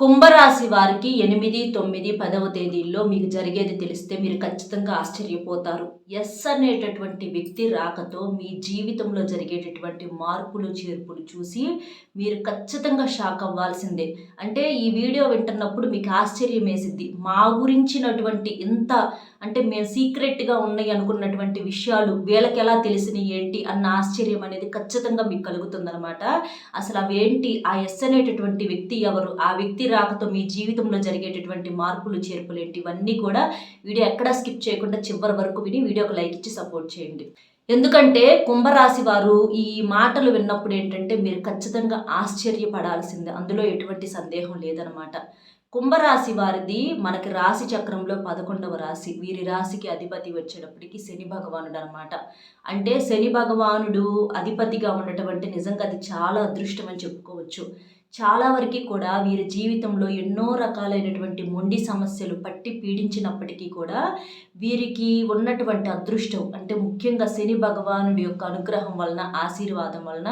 కుంభరాశి వారికి ఎనిమిది తొమ్మిది పదవ తేదీల్లో మీకు జరిగేది తెలిస్తే మీరు ఖచ్చితంగా ఆశ్చర్యపోతారు. ఎస్ అనేటటువంటి వ్యక్తి రాకతో మీ జీవితంలో జరిగేటటువంటి మార్పులు చేర్పులు చూసి మీరు ఖచ్చితంగా షాక్ అవ్వాల్సిందే. అంటే ఈ వీడియో వింటున్నప్పుడు మీకు ఆశ్చర్యం వేసిద్ది మా గురించినటువంటి ఇంత అంటే మేము సీక్రెట్గా ఉన్నాయి అనుకున్నటువంటి విషయాలు వీళ్ళకి ఎలా తెలిసినాయి ఏంటి అన్న ఆశ్చర్యం అనేది ఖచ్చితంగా మీకు కలుగుతుందనమాట అసలు అవేంటి ఆ ఎస్ అనేటటువంటి వ్యక్తి ఎవరు? ఆ వ్యక్తి రాకతో మీ జీవితంలో జరిగేటటువంటి మార్పులు చేర్పులు ఏంటి? ఇవన్నీ కూడా వీడియో ఎక్కడా స్కిప్ చేయకుండా చివరి వరకు విని వీడియోకి లైక్ ఇచ్చి సపోర్ట్ చేయండి. ఎందుకంటే కుంభరాశి వారు ఈ మాటలు విన్నప్పుడు ఏంటంటే మీరు ఖచ్చితంగా ఆశ్చర్యపడాల్సిందే. అందులో ఎటువంటి సందేహం లేదనమాట కుంభరాశి వారిది మనకి రాశి చక్రంలో పదకొండవ రాశి. వీరి రాశికి అధిపతి వచ్చేటప్పటికి శని భగవానుడు అనమాట అంటే శని భగవానుడు అధిపతిగా ఉండటం అంటే నిజంగా అది చాలా అదృష్టం అని చెప్పుకోవచ్చు. చాలా వరకు కూడా వీరి జీవితంలో ఎన్నో రకాలైనటువంటి మొండి సమస్యలు పట్టి పీడించినప్పటికీ కూడా వీరికి ఉన్నటువంటి అదృష్టం అంటే ముఖ్యంగా శని భగవానుడి యొక్క అనుగ్రహం వలన ఆశీర్వాదం వలన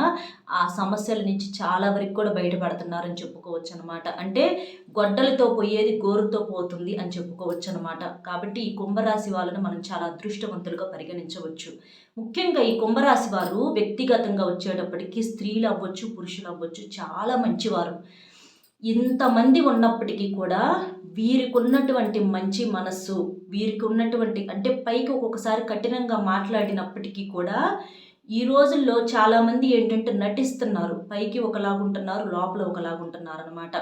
ఆ సమస్యల నుంచి చాలా వరకు కూడా బయటపడుతున్నారని చెప్పుకోవచ్చు అనమాట అంటే గొడ్డలతో పోయేది గోరుతో పోతుంది అని చెప్పుకోవచ్చు అనమాట కాబట్టి ఈ కుంభరాశి వాళ్ళను మనం చాలా అదృష్టవంతులుగా పరిగణించవచ్చు. ముఖ్యంగా ఈ కుంభరాశి వారు వ్యక్తిగతంగా వచ్చేటప్పటికి స్త్రీలు అవ్వచ్చు పురుషులు అవ్వచ్చు చాలా మంచివారు. ఇంతమంది ఉన్నప్పటికీ కూడా వీరికి ఉన్నటువంటి మంచి మనస్సు వీరికి ఉన్నటువంటి అంటే పైకి ఒక్కొక్కసారి కఠినంగా మాట్లాడినప్పటికీ కూడా ఈ రోజుల్లో చాలామంది ఏంటంటే నటిస్తున్నారు. పైకి ఒకలాగుంటున్నారు లోపల ఒకలాగుంటున్నారు అనమాట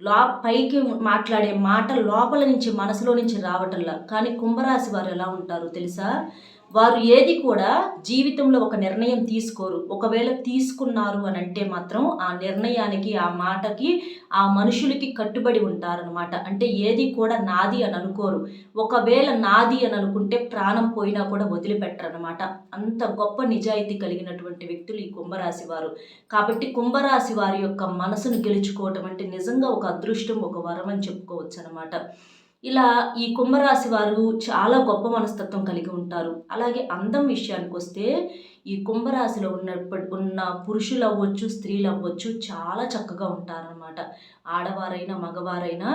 లో పైకి మాట్లాడే మాట లోపల నుంచి మనసులో నుంచి రావటంలా. కానీ కుంభరాశి వారు ఎలా ఉంటారు తెలుసా? వారు ఏది కూడా జీవితంలో ఒక నిర్ణయం తీసుకోరు. ఒకవేళ తీసుకున్నారు అని అంటే మాత్రం ఆ నిర్ణయానికి ఆ మాటకి ఆ మనుషులకి కట్టుబడి ఉంటారనమాట అంటే ఏది కూడా నాది అని అనుకోరు. ఒకవేళ నాది అని అనుకుంటే ప్రాణం పోయినా కూడా వదిలిపెట్టరనమాట అంత గొప్ప నిజాయితీ కలిగినటువంటి వ్యక్తులు ఈ కుంభరాశి వారు. కాబట్టి కుంభరాశి వారి యొక్క మనసును గెలుచుకోవటం అంటే నిజంగా ఒక అదృష్టం ఒక వరం అని చెప్పుకోవచ్చు అనమాట ఇలా ఈ కుంభరాశి వారు చాలా గొప్ప మనస్తత్వం కలిగి ఉంటారు. అలాగే అందం విషయానికి వస్తే ఈ కుంభరాశిలో ఉన్నప్పటి ఉన్న పురుషులు అవ్వచ్చు స్త్రీలు అవ్వచ్చు చాలా చక్కగా ఉంటారనమాట ఆడవారైనా మగవారైనా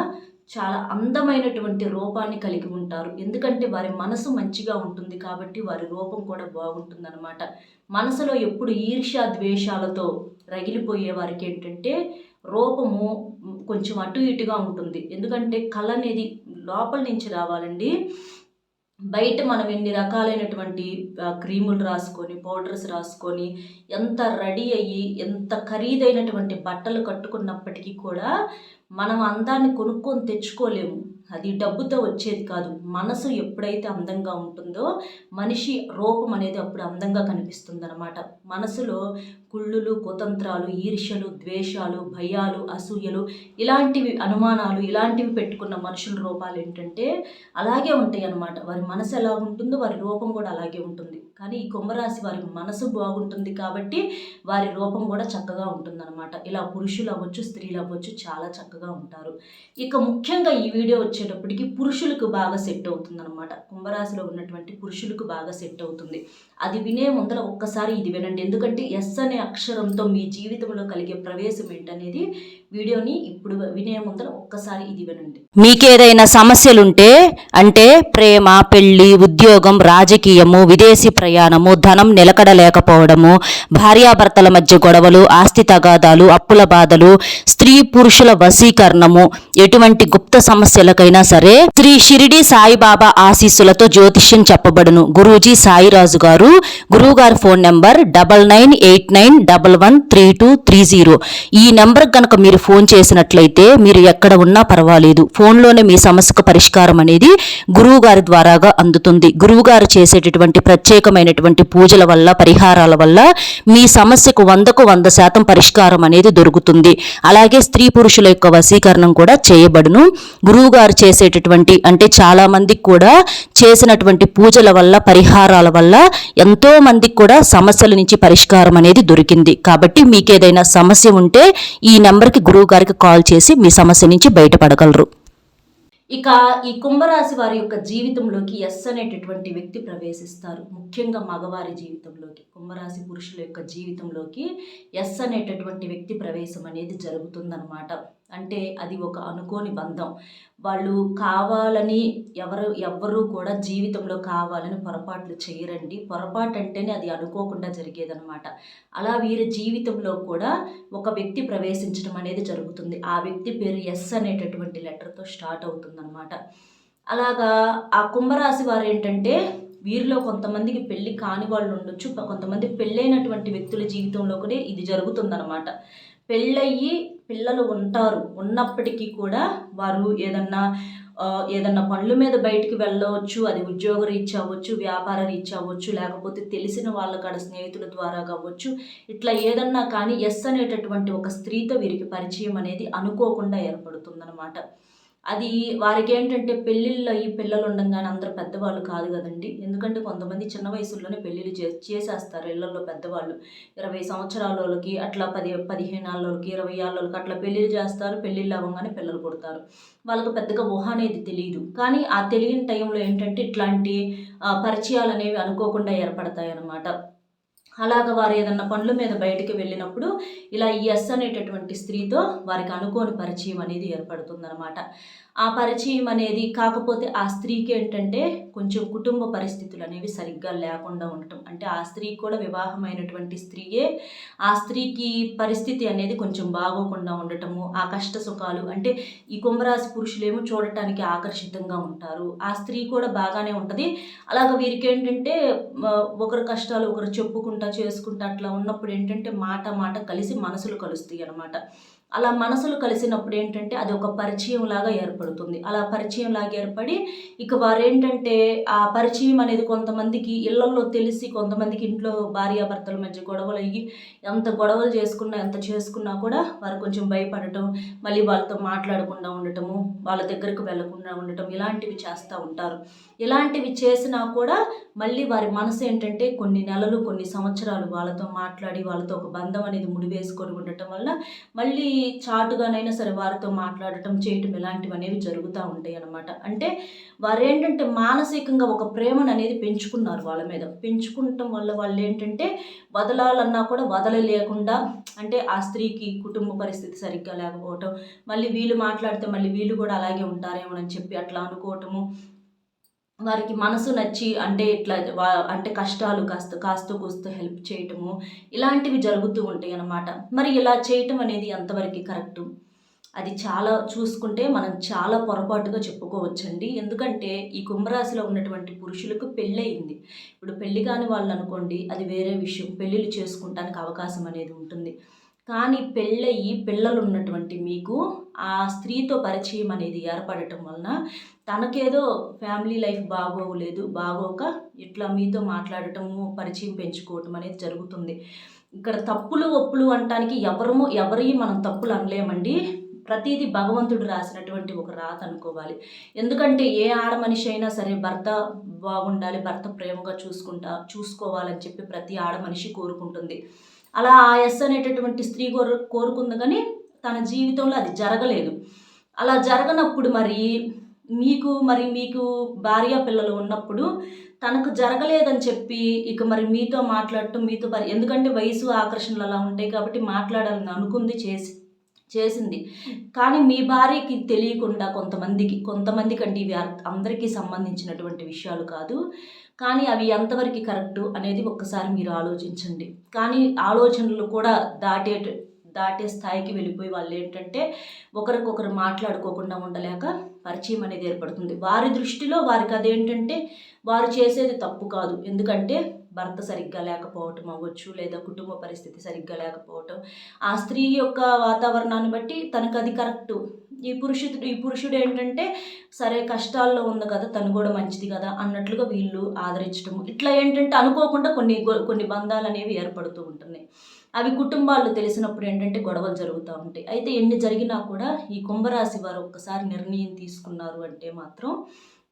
చాలా అందమైనటువంటి రూపాన్ని కలిగి ఉంటారు. ఎందుకంటే వారి మనసు మంచిగా ఉంటుంది కాబట్టి వారి రూపం కూడా బాగుంటుందన్నమాట. మనసులో ఎప్పుడు ఈర్ష్య ద్వేషాలతో రగిలిపోయే వారికి ఏంటంటే రూపము కొంచెం అటు ఇటుగా ఉంటుంది. ఎందుకంటే కళ అనేది లోపల నుంచి రావాలండి. బయట మనం ఎన్ని రకాలైనటువంటి క్రీములు రాసుకొని పౌడర్స్ రాసుకొని ఎంత రెడీ అయ్యి ఎంత ఖరీదైనటువంటి బట్టలు కట్టుకున్నప్పటికీ కూడా మనం అందాన్ని కొనుక్కొని తెచ్చుకోలేము. అది డబ్బుతో వచ్చేది కాదు. మనసు ఎప్పుడైతే అందంగా ఉంటుందో మనిషి రూపం అనేది అప్పుడు అందంగా కనిపిస్తుంది అనమాట మనసులో కుళ్ళులు కుతంత్రాలు ఈర్ష్యలు ద్వేషాలు భయాలు అసూయలు ఇలాంటివి అనుమానాలు ఇలాంటివి పెట్టుకున్న మనుషుల రూపాలు ఏంటంటే అలాగే ఉంటాయి అన్నమాట వారి మనసు ఎలా ఉంటుందో వారి రూపం కూడా అలాగే ఉంటుంది. కానీ ఈ కుంభరాశి వారి మనసు బాగుంటుంది కాబట్టి వారి రూపం కూడా చక్కగా ఉంటుందన్నమాట. ఇలా పురుషులు అవ్వచ్చు స్త్రీలు అవ్వచ్చు చాలా చక్కగా ఉంటారు. ఇక ముఖ్యంగా ఈ వీడియో వచ్చేటప్పటికి పురుషులకు బాగా సెట్ అవుతుందన్నమాట. కుంభరాశిలో ఉన్నటువంటి పురుషులకు బాగా సెట్ అవుతుంది. అది వినే ముందర ఒక్కసారి ఇది వినండి. ఎందుకంటే ఎస్ అనే అక్షరంతో మీ జీవితంలో కలిగే ప్రవేశం ఏంటనేది వీడియోని ఇప్పుడు వినే ముందర ఒక్కసారి ఇది వినండి. మీకేదైనా సమస్యలుంటే అంటే ప్రేమ పెళ్ళి ఉద్యోగం రాజకీయము విదేశీ ప్రయాణము ధనం నిలకడలేకపోవడము భార్యాభర్తల మధ్య గొడవలు ఆస్తి తగాదాలు అప్పుల బాధలు స్త్రీ పురుషుల వశీకరణము ఎటువంటి గుప్త సమస్యలకైనా సరే శ్రీ షిరిడి సాయిబాబా ఆశీస్సులతో జ్యోతిష్యం చెప్పబడును. గురూజీ సాయిరాజు గారు గురువుగారి phone number double nine eight nine double one three two three zero. ఈ నెంబర్ కనుక మీరు ఫోన్ చేసినట్లయితే మీరు ఎక్కడ ఉన్నా పర్వాలేదు. ఫోన్లోనే మీ సమస్యకు పరిష్కారం అనేది గురువుగారి ద్వారాగా అందుతుంది. గురువుగారు చేసేటటువంటి ప్రత్యేక ప్రత్యేకమైనటువంటి పూజల వల్ల పరిహారాల వల్ల మీ సమస్యకు వందకు వంద శాతం పరిష్కారం అనేది దొరుకుతుంది. అలాగే స్త్రీ పురుషుల యొక్క వశీకరణం కూడా చేయబడును. గురువు గారు చేసేటటువంటి అంటే చాలా మందికి కూడా చేసినటువంటి పూజల వల్ల పరిహారాల వల్ల ఎంతో మందికి కూడా సమస్యల నుంచి పరిష్కారం అనేది దొరికింది. కాబట్టి మీకు ఏదైనా సమస్య ఉంటే ఈ నెంబర్కి గురువు గారికి కాల్ చేసి మీ సమస్య నుంచి బయటపడగలరు. ఇక ఈ కుంభరాశి వారి యొక్క జీవితంలోకి ఎస్ అనేటటువంటి వ్యక్తి ప్రవేశిస్తారు. ముఖ్యంగా మగవారి జీవితంలోకి. కుంభరాశి పురుషుల యొక్క జీవితంలోకి ఎస్ అనేటటువంటి వ్యక్తి ప్రవేశం అనేది జరుగుతుందన్నమాట. అంటే అది ఒక అనుకోని బంధం. వాళ్ళు కావాలని ఎవరు ఎవ్వరూ కూడా జీవితంలో కావాలని పొరపాట్లు చేయరండి. పొరపాటు అంటేనే అది అనుకోకుండా జరిగేదనమాట అలా వీరి జీవితంలో కూడా ఒక వ్యక్తి ప్రవేశించడం అనేది జరుగుతుంది. ఆ వ్యక్తి పేరు ఎస్ అనేటటువంటి లెటర్తో స్టార్ట్ అవుతుందన్నమాట. అలాగా ఆ కుంభరాశి వారు ఏంటంటే వీరిలో కొంతమందికి పెళ్ళి కాని వాళ్ళు ఉండొచ్చు. కొంతమంది పెళ్ళైనటువంటి వ్యక్తుల జీవితంలో కూడా ఇది జరుగుతుందన్నమాట. పెళ్ళయ్యి పిల్లలు ఉంటారు. ఉన్నప్పటికీ కూడా వారు ఏదన్నా ఏదన్నా పనుల మీద బయటికి వెళ్ళవచ్చు అది ఉద్యోగ రీత్యా అవ్వచ్చు వ్యాపార రీత్యా అవ్వచ్చు లేకపోతే తెలిసిన వాళ్ళ కాడ స్నేహితుల ద్వారా కావచ్చు. ఇట్లా ఏదన్నా కానీ ఎస్ అనేటటువంటి ఒక స్త్రీతో వీరికి పరిచయం అనేది అనుకోకుండా ఏర్పడుతుందన్నమాట. అది వారికి ఏంటంటే పెళ్ళిళ్ళు అయ్యి పిల్లలు ఉండగానే అందరూ పెద్దవాళ్ళు కాదు కదండి. ఎందుకంటే కొంతమంది చిన్న వయసుల్లోనే పెళ్ళిళ్ళు చే చేసేస్తారు ఇళ్ళలో పెద్దవాళ్ళు. ఇరవై సంవత్సరాల వాళ్ళకి అట్లా పది పదిహేను ఆళ్ళకి ఇరవై ఆళ్ళకి అట్లా పెళ్ళిళ్ళు చేస్తారు. పెళ్ళిళ్ళు అవ్వగానే పిల్లలు పుడతారు. వాళ్ళకు పెద్దగా ఊహ అనేది తెలియదు కానీ ఆ తెలియని టైంలో ఏంటంటే ఇట్లాంటి పరిచయాలు అనేవి అనుకోకుండా ఏర్పడతాయి అన్నమాట అలాగ వారు ఏదన్నా పనుల మీద బయటికి వెళ్ళినప్పుడు ఇలా ఈ ఎస్ అనేటటువంటి స్త్రీతో వారికి అనుకోని పరిచయం అనేది ఏర్పడుతుందన్నమాట. ఆ పరిచయం అనేది కాకపోతే ఆ స్త్రీకి ఏంటంటే కొంచెం కుటుంబ పరిస్థితులు అనేవి సరిగ్గా లేకుండా ఉండటం. అంటే ఆ స్త్రీ కూడా వివాహమైనటువంటి స్త్రీయే ఆ స్త్రీకి పరిస్థితి అనేది కొంచెం బాగోకుండా ఉండటము ఆ కష్ట సుఖాలు అంటే ఈ కుంభరాశి పురుషులేమో చూడటానికి ఆకర్షితంగా ఉంటారు. ఆ స్త్రీ కూడా బాగానే ఉంటుంది. అలాగ వీరికి ఏంటంటే ఒకరి కష్టాలు ఒకరు చెప్పుకుంటా చేసుకుంటా అట్లా ఉన్నప్పుడు ఏంటంటే మాట మాట కలిసి మనసులు కలుస్తాయి అన్నమాట. అలా మనసులు కలిసినప్పుడు ఏంటంటే అది ఒక పరిచయం లాగా ఏర్పడుతుంది. అలా పరిచయం లాగా ఏర్పడి ఇక వారు ఏంటంటే ఆ పరిచయం అనేది కొంతమందికి ఇళ్ళలో తెలిసి కొంతమందికి ఇంట్లో భార్యాభర్తల మధ్య గొడవలు అయ్యి ఎంత గొడవలు చేసుకున్నా ఎంత చేసుకున్నా కూడా వారు కొంచెం భయపడటం మళ్ళీ వాళ్ళతో మాట్లాడకుండా ఉండటము వాళ్ళ దగ్గరకు వెళ్ళకుండా ఉండటం ఇలాంటివి చేస్తూ ఉంటారు. ఇలాంటివి చేసినా కూడా మళ్ళీ వారి మనసు ఏంటంటే కొన్ని నెలలు కొన్ని సంవత్సరాలు వాళ్ళతో మాట్లాడి వాళ్ళతో ఒక బంధం అనేది ముడివేసుకొని ఉండటం వల్ల మళ్ళీ చాటుగానైనా సరే వారితో మాట్లాడటం చేయటం ఇలాంటివి అనేవి జరుగుతూ ఉంటాయి అన్నమాట. అంటే వారు ఏంటంటే మానసికంగా ఒక ప్రేమను అనేది పెంచుకున్నారు వాళ్ళ మీద. పెంచుకుంటాం వల్ల వాళ్ళు ఏంటంటే వదలాలన్నా కూడా వదలలేకుండా అంటే ఆ స్త్రీకి కుటుంబ పరిస్థితి సరిగ్గా లేకపోవటం మళ్ళీ వీళ్ళు మాట్లాడితే మళ్ళీ వీళ్ళు కూడా అలాగే ఉంటారేమోనని చెప్పి అట్లా అనుకోవటము వారికి మనసు నచ్చి అంటే ఇట్లా వా- అంటే కష్టాలు కాస్త కాస్త కూస్త హెల్ప్ చేయటము ఇలాంటివి జరుగుతూ ఉంటాయి అన్నమాట. మరి ఇలా చేయటం అనేది ఎంతవరకు కరెక్టు? అది చాలా చూసుకుంటే మనం చాలా పొరపాటుగా చెప్పుకోవచ్చండి. ఎందుకంటే ఈ కుంభరాశిలో ఉన్నటువంటి పురుషులకు పెళ్ళయింది. ఇప్పుడు పెళ్ళి కాని వాళ్ళు అనుకోండి అది వేరే విషయం. పెళ్ళిళ్ళు చేసుకుంటానికి అవకాశం అనేది ఉంటుంది. కానీ పెళ్ళయి పిల్లలు ఉన్నటువంటి మీకు ఆ స్త్రీతో పరిచయం అనేది ఏర్పడటం వలన తనకేదో ఫ్యామిలీ లైఫ్ బాగోలేదు బాగోక ఇట్లా మీతో మాట్లాడటము పరిచయం పెంచుకోవటం అనేది జరుగుతుంది. ఇక్కడ తప్పులు ఒప్పులు అనటానికి ఎవరము ఎవరి మనం తప్పులు అనలేమండి. ప్రతిదీ భగవంతుడు రాసినటువంటి ఒక రాత అనుకోవాలి. ఎందుకంటే ఏ ఆడ మనిషి అయినా సరే భర్త బాగుండాలి భర్త ప్రేమగా చూసుకుంటా చూసుకోవాలని చెప్పి ప్రతి ఆడ మనిషి కోరుకుంటుంది. అలా ఆ ఎస్ అనేటటువంటి స్త్రీ కోరు కోరుకుంది కానీ తన జీవితంలో అది జరగలేదు. అలా జరగనప్పుడు మరి మీకు మరి మీకు భార్య పిల్లలు ఉన్నప్పుడు తనకు జరగలేదని చెప్పి ఇక మరి మీతో మాట్లాడటం మీతో ఎందుకంటే వయసు ఆకర్షణలు అలా ఉంటాయి కాబట్టి మాట్లాడాలని అనుకుంది చేసి చేసింది. కానీ మీ భార్యకి తెలియకుండా కొంతమందికి కొంతమంది కంటే ఇవి అర్- అందరికీ సంబంధించినటువంటి విషయాలు కాదు. కానీ అవి ఎంతవరకు కరెక్టు అనేది ఒక్కసారి మీరు ఆలోచించండి. కానీ ఆలోచనలు కూడా దాటే దాటే స్థాయికి వెళ్ళిపోయి వాళ్ళు ఏంటంటే ఒకరికొకరు మాట్లాడుకోకుండా ఉండలేక పరిచయం అనేది ఏర్పడుతుంది. వారి దృష్టిలో వారికి అదేంటంటే వారు చేసేది తప్పు కాదు. ఎందుకంటే భర్త సరిగ్గా లేకపోవటం అవ్వచ్చు లేదా కుటుంబ పరిస్థితి సరిగ్గా లేకపోవటం. ఆ స్త్రీ యొక్క వాతావరణాన్ని బట్టి తనకు అది కరెక్ట్. ఈ పురుషుడు ఈ పురుషుడు ఏంటంటే సరే కష్టాల్లో ఉంది కదా తను కూడా మంచిది కదా అన్నట్లుగా వీళ్ళు ఆదరించడం ఇట్లా ఏంటంటే అనుకోకుండా కొన్ని కొన్ని బంధాలు అనేవి ఏర్పడుతూ ఉంటున్నాయి. అవి కుటుంబాలు తెలిసినప్పుడు ఏంటంటే గొడవలు జరుగుతూ ఉంటాయి. అయితే ఎన్ని జరిగినా కూడా ఈ కుంభరాశి వారు ఒక్కసారి నిర్ణయం తీసుకున్నారు అంటే మాత్రం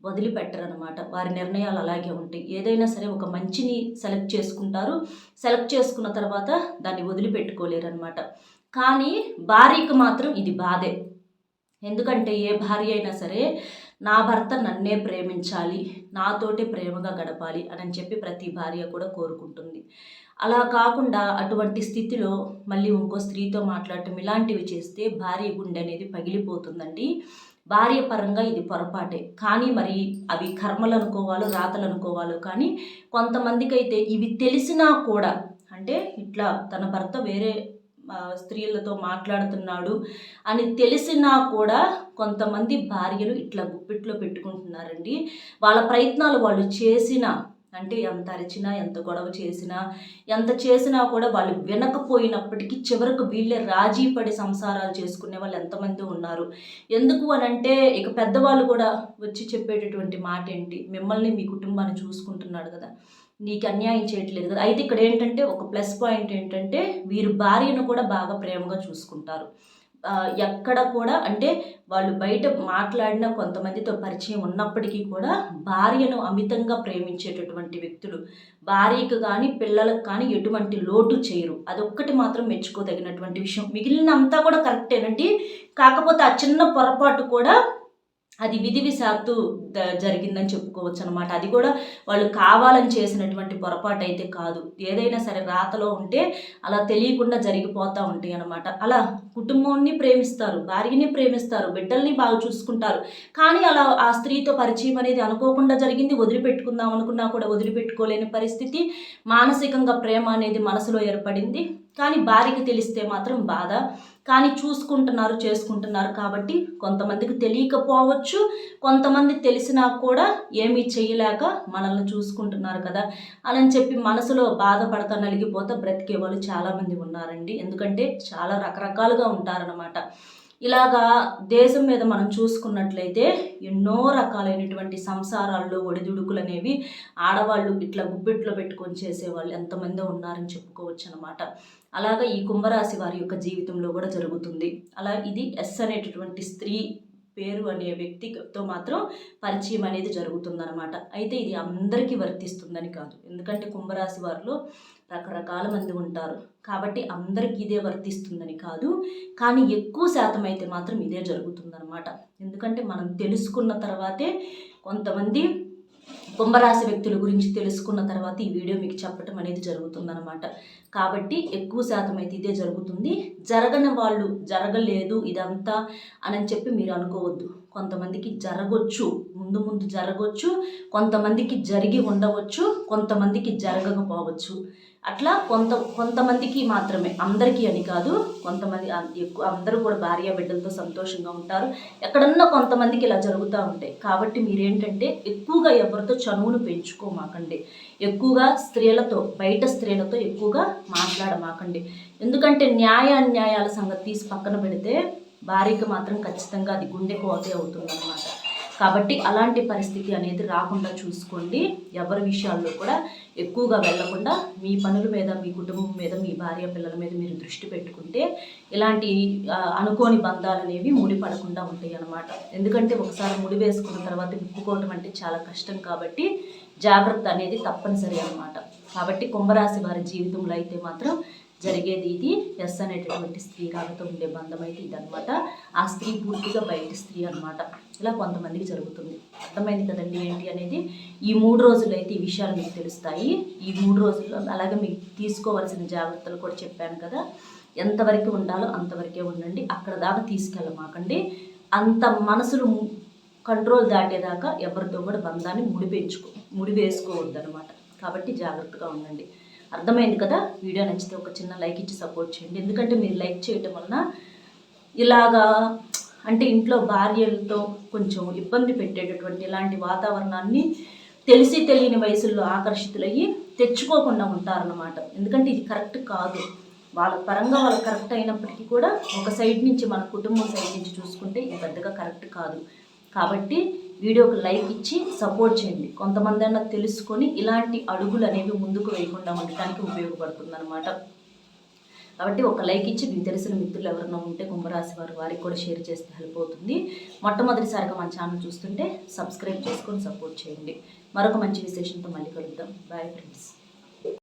వదిలిపెట్టరనమాట వారి నిర్ణయాలు అలాగే ఉంటాయి. ఏదైనా సరే ఒక మంచిని సెలెక్ట్ చేసుకుంటారు. సెలెక్ట్ చేసుకున్న తర్వాత దాన్ని వదిలిపెట్టుకోలేరు అనమాట కానీ భార్యకు మాత్రం ఇది బాధే. ఎందుకంటే ఏ భార్య అయినా సరే నా భర్త నన్నే ప్రేమించాలి నాతోటే ప్రేమగా గడపాలి అని చెప్పి ప్రతి భార్య కూడా కోరుకుంటుంది. అలా కాకుండా అటువంటి స్థితిలో మళ్ళీ ఇంకో స్త్రీతో మాట్లాడటం ఇలాంటివి చేస్తే భార్య గుండె అనేది పగిలిపోతుందండి. భార్య పరంగా ఇది పొరపాటే. కానీ మరి అవి కర్మలు అనుకోవాలో రాతలు అనుకోవాలో కానీ కొంతమందికైతే ఇవి తెలిసినా కూడా అంటే ఇట్లా తన భర్త వేరే స్త్రీలతో మాట్లాడుతున్నాడు అని తెలిసినా కూడా కొంతమంది భార్యలు ఇట్లా గుప్పిట్లో పెట్టుకుంటున్నారండి. వాళ్ళ ప్రయత్నాలు వాళ్ళు చేసినా అంటే ఎంత అరిచినా ఎంత గొడవ చేసినా ఎంత చేసినా కూడా వాళ్ళు వినకపోయినప్పటికీ చివరకు వీళ్ళే రాజీ పడి సంసారాలు చేసుకునే వాళ్ళు ఎంతమంది ఉన్నారు. ఎందుకు అని అంటే ఇక పెద్దవాళ్ళు కూడా వచ్చి చెప్పేటటువంటి మాట ఏంటి? మిమ్మల్ని మీ కుటుంబాన్ని చూసుకుంటున్నాడు కదా. నీకు అన్యాయం చేయట్లేదు కదా. అయితే ఇక్కడ ఏంటంటే ఒక ప్లస్ పాయింట్ ఏంటంటే వీరు భార్యను కూడా బాగా ప్రేమగా చూసుకుంటారు. ఎక్కడ కూడా అంటే వాళ్ళు బయట మాట్లాడిన కొంతమందితో పరిచయం ఉన్నప్పటికీ కూడా భార్యను అమితంగా ప్రేమించేటటువంటి వ్యక్తులు భార్యకు కానీ పిల్లలకు కానీ ఎటువంటి లోటు చేయరు. అదొక్కటి మాత్రం మెచ్చుకోదగినటువంటి విషయం. మిగిలినంతా కూడా కరెక్టేనండి. కాకపోతే ఆ చిన్న పొరపాటు కూడా అది విధి విశాత్తు జరిగిందని చెప్పుకోవచ్చు అనమాట అది కూడా వాళ్ళు కావాలని చేసినటువంటి పొరపాటు అయితే కాదు. ఏదైనా సరే రాతలో ఉంటే అలా తెలియకుండా జరిగిపోతూ ఉంటాయి అనమాట అలా కుటుంబాన్ని ప్రేమిస్తారు భార్యని ప్రేమిస్తారు బిడ్డల్ని బాగా చూసుకుంటారు. కానీ అలా ఆ స్త్రీతో పరిచయం అనేది అనుకోకుండా జరిగింది వదిలిపెట్టుకుందాం అనుకున్నా కూడా వదిలిపెట్టుకోలేని పరిస్థితి మానసికంగా ప్రేమ అనేది మనసులో ఏర్పడింది. కానీ భార్యకి తెలిస్తే మాత్రం బాధ. కానీ చూసుకుంటున్నారు చేసుకుంటున్నారు కాబట్టి కొంతమందికి తెలియకపోవచ్చు. కొంతమంది తెలిసినా కూడా ఏమీ చేయలేక మనల్ని చూసుకుంటున్నారు కదా. అని చెప్పి మనసులో బాధపడతా నలిగిపోతే బ్రతికే వాళ్ళు చాలామంది ఉన్నారండి. ఎందుకంటే చాలా రకరకాలుగా ఉంటారనమాట ఇలాగా దేశం మీద మనం చూసుకున్నట్లయితే ఎన్నో రకాలైనటువంటి సంసారాల్లో ఒడిదుడుకులు అనేవి ఆడవాళ్ళు ఇట్లా గుప్పిట్లో పెట్టుకొని చేసేవాళ్ళు ఎంతమంది ఉన్నారని చెప్పుకోవచ్చు అనమాట అలాగా ఈ కుంభరాశి వారి యొక్క జీవితంలో కూడా జరుగుతుంది. అలా ఇది ఎస్ అనేటటువంటి స్త్రీ పేరు అనే వ్యక్తితో మాత్రం పరిచయం అనేది జరుగుతుందన్నమాట. అయితే ఇది అందరికీ వర్తిస్తుందని కాదు. ఎందుకంటే కుంభరాశి వారిలో రకరకాల మంది ఉంటారు. కాబట్టి అందరికీ ఇదే వర్తిస్తుందని కాదు కానీ ఎక్కువ శాతం అయితే మాత్రం ఇదే జరుగుతుందన్నమాట. ఎందుకంటే మనం తెలుసుకున్న తర్వాతే కొంతమంది కుంభరాశి వ్యక్తుల గురించి తెలుసుకున్న తర్వాత ఈ వీడియో మీకు చెప్పడం అనేది జరుగుతుందన్నమాట. కాబట్టి ఎక్కువ శాతం అయితే ఇదే జరుగుతుంది. జరగని వాళ్ళు జరగలేదు ఇదంతా అని చెప్పి మీరు అనుకోవద్దు. కొంతమందికి జరగవచ్చు ముందు ముందు జరగవచ్చు కొంతమందికి జరిగి ఉండవచ్చు కొంతమందికి జరగకపోవచ్చు. అట్లా కొంత కొంతమందికి మాత్రమే అందరికీ అని కాదు కొంతమంది ఎక్కువ అందరూ కూడా భార్య బిడ్డలతో సంతోషంగా ఉంటారు. ఎక్కడన్నా కొంతమందికి ఇలా జరుగుతూ ఉంటాయి కాబట్టి మీరేంటంటే ఎక్కువగా ఎవరితో చనువును పెంచుకోమాకండి. ఎక్కువగా స్త్రీలతో బయట స్త్రీలతో ఎక్కువగా మాట్లాడమాకండి. ఎందుకంటే న్యాయ అన్యాయాల సంగతి తీసి పక్కన పెడితే భార్యకి మాత్రం ఖచ్చితంగా అది గుండె కోతే అవుతుందన్నమాట. కాబట్టి అలాంటి పరిస్థితి అనేది రాకుండా చూసుకోండి. ఎవరి విషయాల్లో కూడా ఎక్కువగా వెళ్ళకుండా మీ పనుల మీద మీ కుటుంబం మీద మీ భార్య పిల్లల మీద మీరు దృష్టి పెట్టుకుంటే ఇలాంటి అనుకోని బంధాలు అనేవి ముడిపడకుండా ఉంటాయి అన్నమాట. ఎందుకంటే ఒకసారి ముడి వేసుకున్న తర్వాత విప్పుకోవటం అంటే చాలా కష్టం కాబట్టి జాగ్రత్త అనేది తప్పనిసరి అన్నమాట. కాబట్టి కుంభరాశి వారి జీవితంలో అయితే మాత్రం జరిగేది ఇది. ఎస్ అనేటటువంటి స్త్రీ రాగతో ఉండే బంధం అయితే ఇదనమాట ఆ స్త్రీ పూర్తిగా బయట స్త్రీ అనమాట ఇలా కొంతమందికి జరుగుతుంది. అర్థమైంది కదండి ఏంటి అనేది? ఈ మూడు రోజులు అయితే ఈ విషయాలు మీకు తెలుస్తాయి. ఈ మూడు రోజుల్లో అలాగే మీకు తీసుకోవాల్సిన జాగ్రత్తలు కూడా చెప్పాను కదా. ఎంతవరకు ఉండాలో అంతవరకే ఉండండి. అక్కడ దాకా తీసుకెళ్ళమాకండి. అంత మనసులు కంట్రోల్ దాటేదాకా ఎవరితో కూడా బంధాన్ని ముడిపెంచుకో ముడివేసుకోవద్దు అనమాట కాబట్టి జాగ్రత్తగా ఉండండి. అర్థమైంది కదా? వీడియో నచ్చితే ఒక చిన్న లైక్ ఇచ్చి సపోర్ట్ చేయండి. ఎందుకంటే మీరు లైక్ చేయటం వలన ఇలాగా అంటే ఇంట్లో భార్యలతో కొంచెం ఇబ్బంది పెట్టేటటువంటి ఇలాంటి వాతావరణాన్ని తెలిసి తెలియని వయసుల్లో ఆకర్షితులయ్యి తెచ్చుకోకుండా ఉంటారన్నమాట. ఎందుకంటే ఇది కరెక్ట్ కాదు. వాళ్ళ పరంగా వాళ్ళు కరెక్ట్ అయినప్పటికీ కూడా ఒక సైడ్ నుంచి మన కుటుంబం సైడ్ నుంచి చూసుకుంటే ఇది పెద్దగా కరెక్ట్ కాదు. కాబట్టి వీడియోకి లైక్ ఇచ్చి సపోర్ట్ చేయండి. కొంతమంది అన్న తెలుసుకొని ఇలాంటి అడుగులు అనేవి ముందుకు వేయకుండా ఉండటానికి ఉపయోగపడుతుంది అనమాట కాబట్టి ఒక లైక్ ఇచ్చి మీకు తెలిసిన మిత్రులు ఎవరైనా ఉంటే కుంభరాశి వారు వారికి కూడా షేర్ చేస్తే హెల్ప్ అవుతుంది. మొట్టమొదటిసారిగా మన ఛానల్ చూస్తుంటే సబ్స్క్రైబ్ చేసుకొని సపోర్ట్ చేయండి. మరొక మంచి విశేషంతో మళ్ళీ కలుద్దాం. Bye friends